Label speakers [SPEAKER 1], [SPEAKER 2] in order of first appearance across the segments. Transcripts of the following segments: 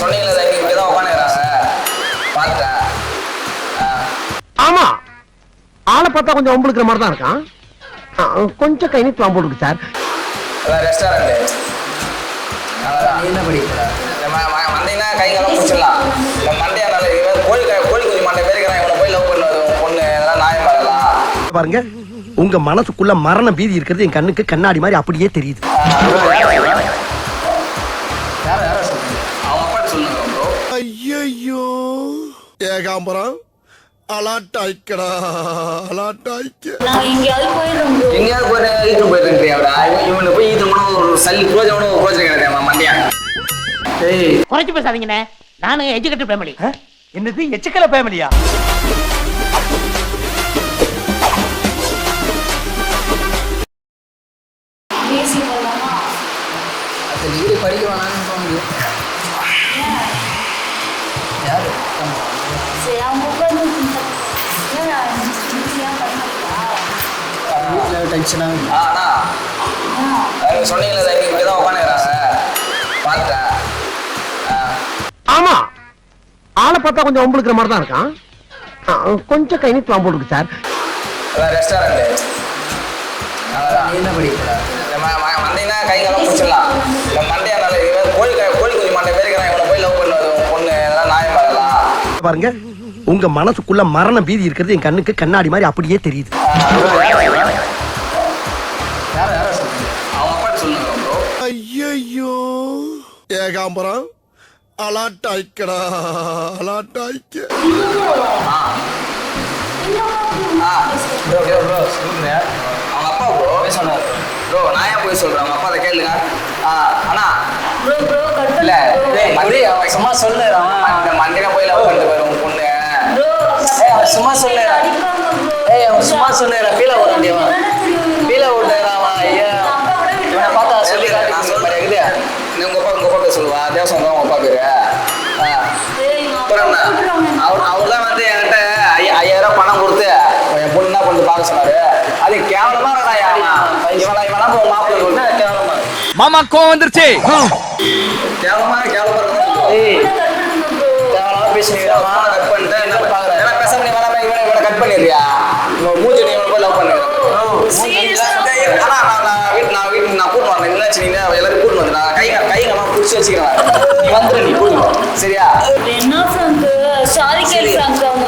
[SPEAKER 1] நீங்கள் சொன்னீங்களே சார் இங்கே தான் உட்காந்துக்கிறாங்க பார்த்துட்டேன்
[SPEAKER 2] ஆமா. ஆளை பார்த்தா கொஞ்சம் ஒம்பளுக்கிற மாதிரி தான் இருக்கான் கொஞ்சம் கை நீட்டு போட்டுருக்கு சார்
[SPEAKER 1] அதான்
[SPEAKER 3] என்ன படிக்கிற?
[SPEAKER 1] நம்ம ம- வந்தீங்கன்னா கைங்கெல்லாம் பிடிச்சிடலாம். மண்டையா நல்ல கோழி கோழி குஞ்சு மண்டை பேருக்கிறான் இவனை போய் லவ் பண்ணுவது பொண்ணு இதெல்லாம் நியாயம்
[SPEAKER 2] பாருங்க உங்க மனசுக்குள்ள மரண பீதி இருக்கிறது என் கண்ணுக்கு கண்ணாடி மாதிரி அப்படியே தெரியுது.
[SPEAKER 4] ஏகாம்பரம் அலாட்டாய்க்கடா அலாட்டாய்க்க.
[SPEAKER 5] எங்கேயாவது போயிடுறோம்.
[SPEAKER 1] எங்கேயாவது போய் ஈட்டு போயிருக்கேன் அவரா? இவனை போய் ஈட்டு போனா ஒரு சல்லி புரோஜனம் ஒரு புரோஜனம் கிடையாது மண்டியா
[SPEAKER 3] ஏய்.
[SPEAKER 6] குறைச்சு பேசாதீங்கண்ணே. நானும் எஜுகேட்டட் ஃபேமிலி
[SPEAKER 2] என்னது எச்சுக்கல ஃபேமிலியா
[SPEAKER 3] படிக்க வேணாம்னு தோணுது யாரு ஆமா.
[SPEAKER 5] சரி அவங்க உட்காந்து ஏன் ஏன் பண்ண மாட்டா
[SPEAKER 3] வீட்டுல டென்ஷனாக
[SPEAKER 1] ஆ. அண்ணா அவங்க சொன்னீங்களே சார் இங்கே தான் உட்காந்துக்கிறாங்க பார்த்துட்டேன்
[SPEAKER 2] ஆமா. ஆளை பார்த்தா கொஞ்சம் ஒம்பளுக்கிற மாதிரி தான் இருக்கான். ஆ, கொஞ்சம் கை நீட்டு போட்டுருக்கு சார்.
[SPEAKER 1] அதான் ரெஸ்டாரண்ட்டு அதான்
[SPEAKER 3] என்ன படிக்கிற
[SPEAKER 1] வந்தீங்கன்னா பிடிச்சிடலாம்.
[SPEAKER 2] பாருங்க. உங்க மனசுக்குள்ள மரண பீதி இருக்கிறது என் கண்ணுக்கு கண்ணாடி மாதிரி அப்படியே தெரியுது.
[SPEAKER 4] ஐயோ ஏகாம்பரம் அலாட்டாய்க்கடா அலாட்டாய்க்க
[SPEAKER 1] அவங்க அப்பா ப்ரோ சொன்னார். ப்ரோ நான் ஏன் போய் அவங்க அப்பா அதை கேளுங்க. இல்லை அவன்
[SPEAKER 3] சும்மா சொல்லு அவன் சும்மா சொல்லு. ஏய், அவன் சும்மா சொல்லு, feel ஆக
[SPEAKER 5] தெரியும்?
[SPEAKER 3] feel ஆக அவன், ஐயா. இவனை பார்த்தா சொல்லி
[SPEAKER 1] நான் சொல்ல மாதிரி இருக்குது நீ உங்கள் அப்பா உங்கள் அப்பா பேர் சொல்லுவா தேவசம் தான் உங்கள் அப்பா பேர் அப்புறம். அவர் அவர் தான் வந்து என்கிட்ட ஐயா- ஐயாயிரம் பணம் கொடுத்து என் பொண்ணு என்ன பண்ணி பார்க்க சொன்னாரு அது கேவலமா இருக்கா இவனா இவனா போய் மாப்பிள்ளை
[SPEAKER 3] என்ன
[SPEAKER 1] சொல்லு
[SPEAKER 3] கேவலமா?
[SPEAKER 2] மாமா கோவம் வந்துருச்சு
[SPEAKER 1] கேவலமா கேவலமா இருக்கா
[SPEAKER 3] ஏய்,
[SPEAKER 5] கட் பண்ணுங்க bro.
[SPEAKER 3] தேவையில்லாம பேசினீங்களாமா?
[SPEAKER 1] கட் பண்ணிட்டு என்ன பார்க்குறேன் ஏன்னா பேசாம நீ வராம இவனை இவனை கட் பண்ணிடுறியா மூஞ்சி நீ போய் லவ்
[SPEAKER 5] ஆ?
[SPEAKER 1] ஆனா நான் நான் வீட்டு நான் வீட்டு நான் கூட்டு வரேன் என்னாச்சு நீங்க எல்லாரும் கூட்டு வந்து நான் கை கை நம்ம பிடிச்சி வச்சுக்கிறேன் நீ வந்துரு நீ கூட்டு. சரியா?
[SPEAKER 5] என்ன ஃப்ராங்க் சாரி கேள் ஃப்ராங்க் அவங்க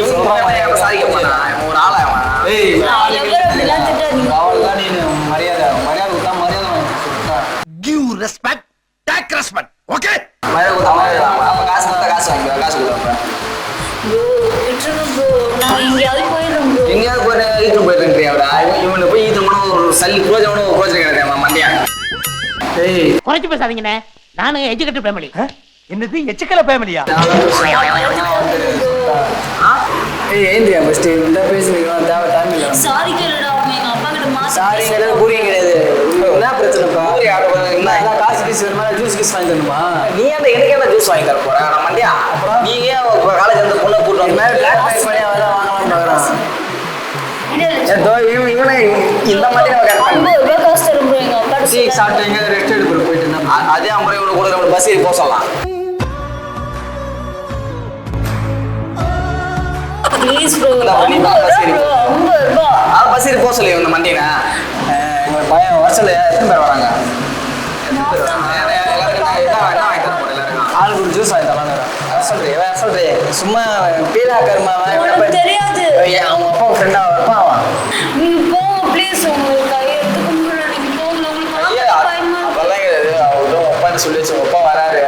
[SPEAKER 1] இவன் இவன் சாதிக்க மாட்டான் இவன் ஒரு ஆளா இவன்
[SPEAKER 3] ஏய்,
[SPEAKER 6] குறைச்சு பேசாதீங்கண்ணே நானும் எஜுகேட்டட் ஃபேமிலி
[SPEAKER 2] என்னது எச்சுக்கல ஃபேமிலியா
[SPEAKER 3] ஏந்திரியா first. இந்த பேசுனீங்க, தேவை இல்ல.
[SPEAKER 5] சாரி கேளுடா அவங்க எங்க அப்பா கிட்ட மாத்தி
[SPEAKER 3] சாரிங்கிறது புரியும் கிடையாது. என்ன பிரச்சனைப்பா?
[SPEAKER 1] ஊரி ஆடு வந்து என்ன?
[SPEAKER 3] என்ன, காசு வேணுமா? ஜூஸ் கீஸ் வாங்கி தரணுமா?
[SPEAKER 1] நீ அந்த எனக்கு என்ன ஜூஸ் வாங்கி தர போற நான் மண்டியா நீ ஏன் காலேஜ் வந்து பொண்ணை கூட்டு
[SPEAKER 3] இது மாதிரி
[SPEAKER 1] வந்து
[SPEAKER 3] black bag பண்ணி.
[SPEAKER 1] ஏதோ இவன் இவனை இந்த மாதிரி நம்ம கரெக்ட்
[SPEAKER 5] எங்க
[SPEAKER 3] டீ சாப்பிட்டு எங்கேயாவது rest எடுக்க போயிட்டு இருந்தா.
[SPEAKER 1] அதே ஐம்பது இவனை கூட நம்ம பஸ் ஏறி போக சொல்லலாம். பஸ் ஏறி போக சொல்லி இந்த எங்க பையன் வருஷத்துல எத்தனை பேர் வராங்க?
[SPEAKER 3] ஆளுக்கு ஒரு ஜூஸ்
[SPEAKER 1] அதான் சொல்றேன் சொல்றேன்
[SPEAKER 3] சும்மா பீலா கருமா
[SPEAKER 5] உனக்கு தெரியாது.
[SPEAKER 3] அவங்க அப்பா ஃப்ரெண்டா இருப்பான் அவன்
[SPEAKER 5] ப்ளீஸ் உங்களுக்கு கையை எடுத்து கும்பிடுறேன் நீங்க போங்க உங்களுக்கு
[SPEAKER 1] ஐயா
[SPEAKER 5] மாத்திரை பயமா இருக்கு.
[SPEAKER 1] அதெல்லாம் கிடையாது ஒப்பான்னு சொல்லி வச்சு ஒப்பா வராரு.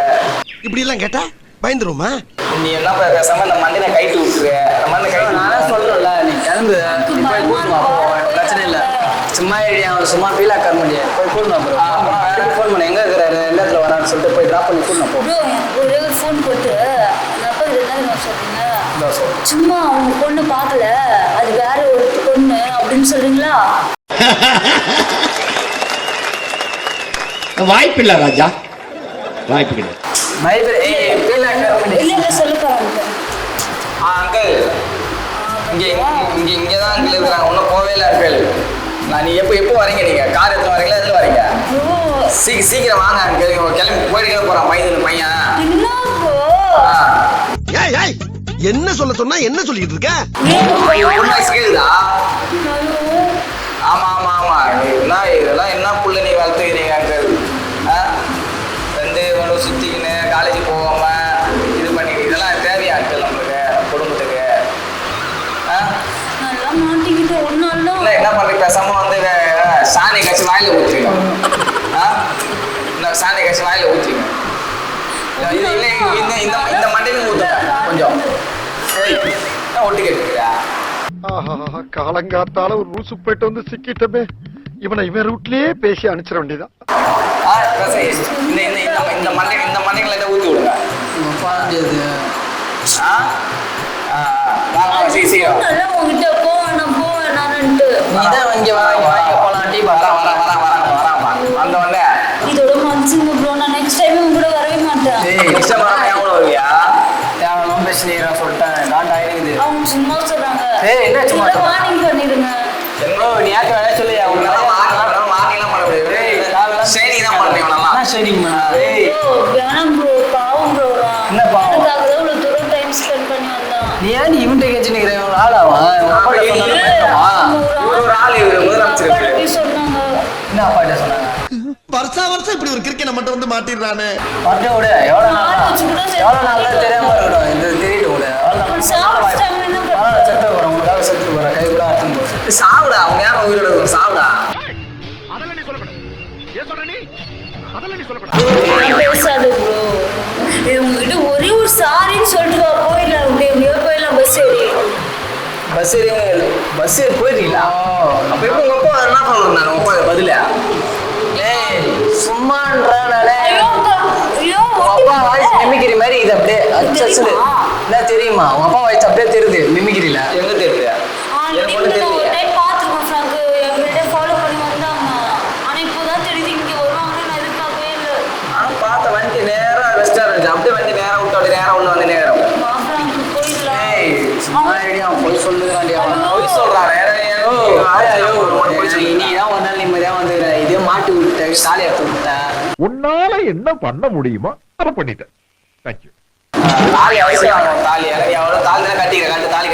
[SPEAKER 4] இப்படி எல்லாம் கேட்டா பயந்துருமா
[SPEAKER 1] நீ என்ன பேசாம இந்த மண்டினை கைட்டு விட்டுரு. இந்த மண்ணை கைட்டு
[SPEAKER 3] நானே சொல்றேன்ல நீ கிளம்பு. போய் கூட்டுமா பிரச்சனை இல்ல. சும்மா அவன் சும்மா ஃபீலா கர முடியாது. போய் கூட்டுமா ப்ரோ ஃபோன் பண்ண. எங்க இருக்கிறாரு? எந்த இடத்துல வரான்னு சொல்லிட்டு போய் ட்ராப் பண்ணி கூட்டுமா போ.
[SPEAKER 5] ப்ரோ ஒரே ஒரு ஃபோன் போட்டு அப்பா தெரியுமா சொல்றீங்க. சும்மா அவங்க பொண்ணு பார்க்கல. அது வேற ஒரு பொண்ணு அப்படின்னு சொல்றீங்களா?
[SPEAKER 7] வாய்ப்பில்லை ராஜா. வாய்ப்பு கிடையாது
[SPEAKER 1] அங்கிள் இங்கே இங்கே இங்கே இருக்கிறாங்க ஒன்றும் போவே இல்லை அங்கிள் நான் நீ எப்போ எப்போ வரீங்க நீங்கள் கார் எடுத்து வரீங்களா எதில் வரீங்க சீ சீக்கிரம் வாங்க அங்கிள் கிளம்பி போயிட்டு போகிறான் பையன் பையன்
[SPEAKER 4] என்ன சொல்ல சொன்னா என்ன சொல்லிட்டு இருக்க
[SPEAKER 1] ஆமா ஆமா ஆமா என்ன கட்சி வாயில இந்த சாணி கட்சி வாயில ஊற்றுறீங்க இல்லை இந்த இந்த இந்த மண்டையிலும் ஊற்றுங்க கொஞ்சம். ஒட்டு கேட்டுக்கிறியா?
[SPEAKER 2] ஆஹா காலங்காத்தால ஒரு ரூசு போயிட்டு வந்து சிக்கிட்டமே. இவனை இவன் ரூட்லயே பேசி அனுப்பிச்சிட வேண்டியதான்
[SPEAKER 1] இந்த இந்த இந்த இந்த மண்டை இந்த மண்டைகளை ஊற்றி விடுங்க.
[SPEAKER 3] முடியாது
[SPEAKER 1] ஆ ஆ,
[SPEAKER 5] நல்லா உங்ககிட்ட போவேன் நான் போவேன்
[SPEAKER 3] நீ தான் இங்க வா
[SPEAKER 1] பண்ணி
[SPEAKER 5] வந்தான்.
[SPEAKER 3] நீ ஏன் இவன்ட்ட கேச்சு நிக்கிற இவன் ஆளாவா உங்க அப்பாட்ட சொன்னாலும் பயப்படமா?
[SPEAKER 1] இவர் ஒரு ஆள் இவர் முதலமைச்சர்
[SPEAKER 5] அப்பா எப்படி சொன்னாங்க.
[SPEAKER 3] என்ன அப்பாட்ட சொன்னாங்க?
[SPEAKER 4] வருஷா வருஷம் இப்படி ஒரு கிரிக்கெட் மட்டும் வந்து மாட்டிடுறானே.
[SPEAKER 3] விடு நாள்? நாள் தெரியாம இருக்கட்டும் தெரியல விடு?
[SPEAKER 1] சாவுடா அவங்க யாரும் உயிரோட இருக்கும் சாவுடா.
[SPEAKER 5] பேசாது ப்ரோ இது உங்ககிட்ட ஒரே ஒரு சாரின்னு சொல்லிட்டு போயிடலாம் அப்படியே எப்படியோ போயிடலாம் பஸ் ஏறி.
[SPEAKER 1] பஸ் ஏறி பஸ் ஏறி போயிருக்கீங்களா? அப்ப எப்படி உங்க அப்பா என்ன நான் உங்க அப்பா பதில?
[SPEAKER 3] ஏய் சும்மான்றானே
[SPEAKER 5] அப்பா,
[SPEAKER 3] வாய்ஸ் மாதிரி இது அப்படியே அச்சல் என்ன தெரியுமா? உங்க அப்பா வாய்ஸ் அப்படியே தெரியுது மிமிக்கிரில
[SPEAKER 1] எங்க தெரியுது எனக்கு ஒண்ணு
[SPEAKER 5] ஆல்ரெடி நான் ஒரு
[SPEAKER 1] தெரியல
[SPEAKER 5] டைம் பார்த்துருக்கேன் ஃப்ராங்க் எங்கள்கிட்ட ஃபாலோ பண்ணி வந்தாங்க ஆனா இப்போதான் தெரியுது இங்க வருவாங்கன்னு நான் எதிர்பார்க்கவே இல்லை
[SPEAKER 1] ஆனா பார்த்த வண்டி நேரா ரெஸ்டாரண்ட் அப்படியே வண்டி நேரா விட்டு அப்படியே நேரா உள்ள வந்து நேரம்
[SPEAKER 5] வா ஃப்ராங்க் போயிடலாம்
[SPEAKER 3] ஏய் சும்மா ஐடியா போய் சொல்லுகிறான்டியா
[SPEAKER 1] போய் சொல்றான்
[SPEAKER 3] இன்னைக்கு தான் ஒரு நாள் நிம்மதியா வந்துக்கிற இதே சாலை எடுத்து
[SPEAKER 2] உன்னால என்ன பண்ண முடியுமோ அதை பண்ணிட்டேன். தேங்க்யூ
[SPEAKER 1] தாலி அவசியம் தாலி. எவ்வளோ தாலி தான் கட்டிக்கிறேன் கட்டு தாலி.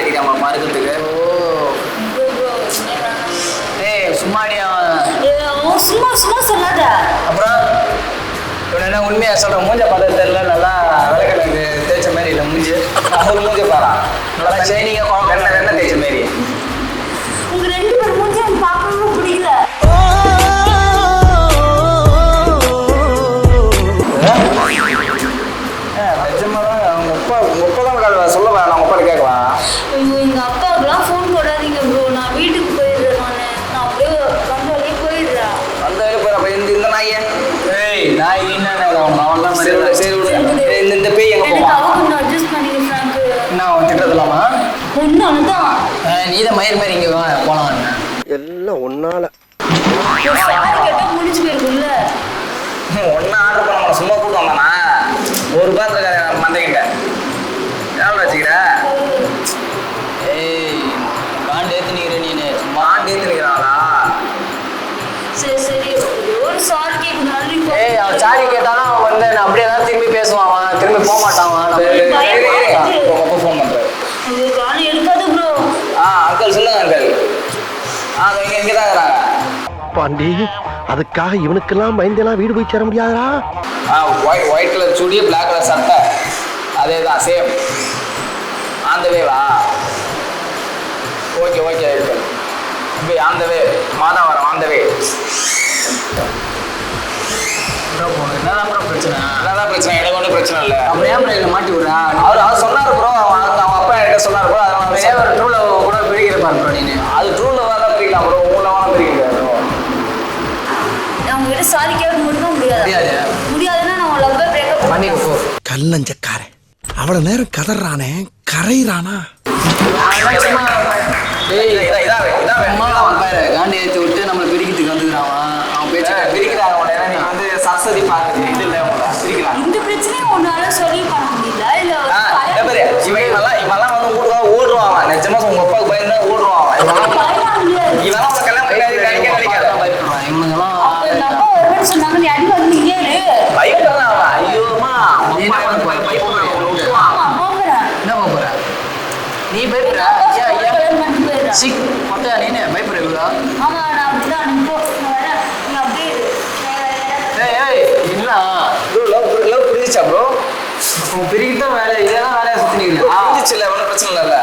[SPEAKER 3] ஏய் சும்மாடியா
[SPEAKER 5] அவன். சும்மா சும்மா சொல்லாத.
[SPEAKER 3] அப்புறம் இவன் என்ன உண்மையா சொல்ற மூஞ்ச பார்த்தா தெரியல
[SPEAKER 5] அப்பாவுக்குலாம் ஃபோன் போடாதீங்க ப்ரோ நான் வீட்டுக்கு போயிடுறேன் நானு. நான் அப்படியே வந்த வழியே போயிடுறேன்.
[SPEAKER 1] அந்த வேலை போய் அப்ப இந்த இந்த நாயை.
[SPEAKER 3] ஏய் என்ன அவன் அவன்லாம்
[SPEAKER 1] சரி சரி. இந்த இந்த பேய் எங்க போவான்?
[SPEAKER 5] அவ கொஞ்சம் அட்ஜஸ்ட் பண்ணிக்க ஃப்ராங்க்
[SPEAKER 3] என்ன அவன் திட்டத்துலாமா
[SPEAKER 5] ஒன்றும் அனுதான்
[SPEAKER 3] நீ தான் மயிர் மாதிரி இங்கே போலாம்
[SPEAKER 4] எல்லாம் ஒன்னால.
[SPEAKER 1] ஒன்னும் ஆர்டர் பண்ண சும்மா கூட்டு வந்தானா? ஒரு இருக்காரு மந்தைக்கிட்ட
[SPEAKER 3] தான் திரும்பி பேசுவான் அவன் திரும்பி போக மாட்டான் அவன் நம்ம-
[SPEAKER 1] சரி, சரி, அப்பா
[SPEAKER 5] எடுக்காது ப்ரோ
[SPEAKER 1] ஆ சொல்லுங்க அங்கிள் ஆ அதோ இங்கே இங்கே தான் இருக்கிறாங்க.
[SPEAKER 2] பாண்டி அதுக்காக இவனுக்கெல்லாம் பயந்தெல்லாம் வீடு போய் சேர முடியாதா
[SPEAKER 1] ஆ ஒயிட் ஒயிட் கலர் சுடி பிளாக் கலர் சட்டை. அதே தான் சேம் ஆன் த வேவா ஓகே ஓகே அங்கிள் இப்போ ஆன் த வே மாதா வரம் ஆன் த வே
[SPEAKER 3] bro, என்னதான் bro பிரச்சனை?
[SPEAKER 1] பிரச்சனை இல்லை.
[SPEAKER 3] அப்புறம் ஏன் மாட்டி விடுறா?
[SPEAKER 1] அவர் அவர் சொன்னார் ப்ரோ அவங்க அவங்க அப்பா என்கிட்ட சொன்னார் ப்ரோ அதனால
[SPEAKER 3] ஒரு ட்ரூல கூட பிரிக்கிற பாரு நீனு.
[SPEAKER 1] அது ட்ரூல வேணா பிரிக்கலாம் ப்ரோ உங்களை வேணா பிரிக்க முடியாது bro.
[SPEAKER 5] அவங்க கிட்ட சாரி கேட்க மட்டும் முடியாது.
[SPEAKER 3] முடியாது.
[SPEAKER 5] முடியாதுன்னா நான் லவ்வை பிரேக்கப்
[SPEAKER 3] பண்ணிக்க போ
[SPEAKER 4] கல்லஞ்சக்காரன் அவ்வளவு நேரம் கதறானே கரையிறானா?
[SPEAKER 3] அவன் அவன் காண்டி ஏற்றி விட்டு நம்மளை பிரிக்கிறதுக்கு வந்துக்கிறான் அவன். அவன் பேச்சு
[SPEAKER 1] பிரிக்கிறாங்க ஏன்னா நீங்க வந்து சரஸ்வதி பார்க்குறது பிரிக்கிறாங்க
[SPEAKER 5] இந்த பிரச்சனையை உன்னால சொல்லி பண்ண முடியல இல்ல
[SPEAKER 1] இவன் இவன்லாம் இவன்லாம் வந்து வீட்டுக்கு ஓடுவான் அவன். நிஜமா உங்க அப்பாவுக்கு பயந்து ஓடுவான்
[SPEAKER 5] முடியாது
[SPEAKER 1] இவன்லாம் உங்க கல்யாணம் கிடைக்க கிடைக்காது
[SPEAKER 3] இவனுங்கெல்லாம்
[SPEAKER 5] சொன்னாங்க நீ அடி வந்து ஏறு
[SPEAKER 1] பயப்படுறான் அவன் ஐயோமா
[SPEAKER 3] நீ என்ன.
[SPEAKER 5] ஆமா போகிறேன்
[SPEAKER 3] என்ன பண்ண போற நீ பயப்படுற ஏன் ஏன்
[SPEAKER 5] கல்யாணம் பண்ணிட்டு போயிடுறா.
[SPEAKER 3] சிக் மொட்டையா நீனு பயப்படுறீங்களா
[SPEAKER 5] ஆமா நான் அப்படிதான் நீ போ நான் வரேன் நீ அப்படியே இரு. நான்
[SPEAKER 3] ஏய் ஏய் என்ன
[SPEAKER 1] ப்ரோ லவ் லவ் புரிஞ்சிச்சா ப்ரோ
[SPEAKER 3] உன் பிரிக்கிட்டு தான் வேலை இதெல்லாம் வேலையை சுற்றினீங்க
[SPEAKER 1] புரிஞ்சிச்சுல ஒன்றும் பிரச்சனை இல்லைல்ல?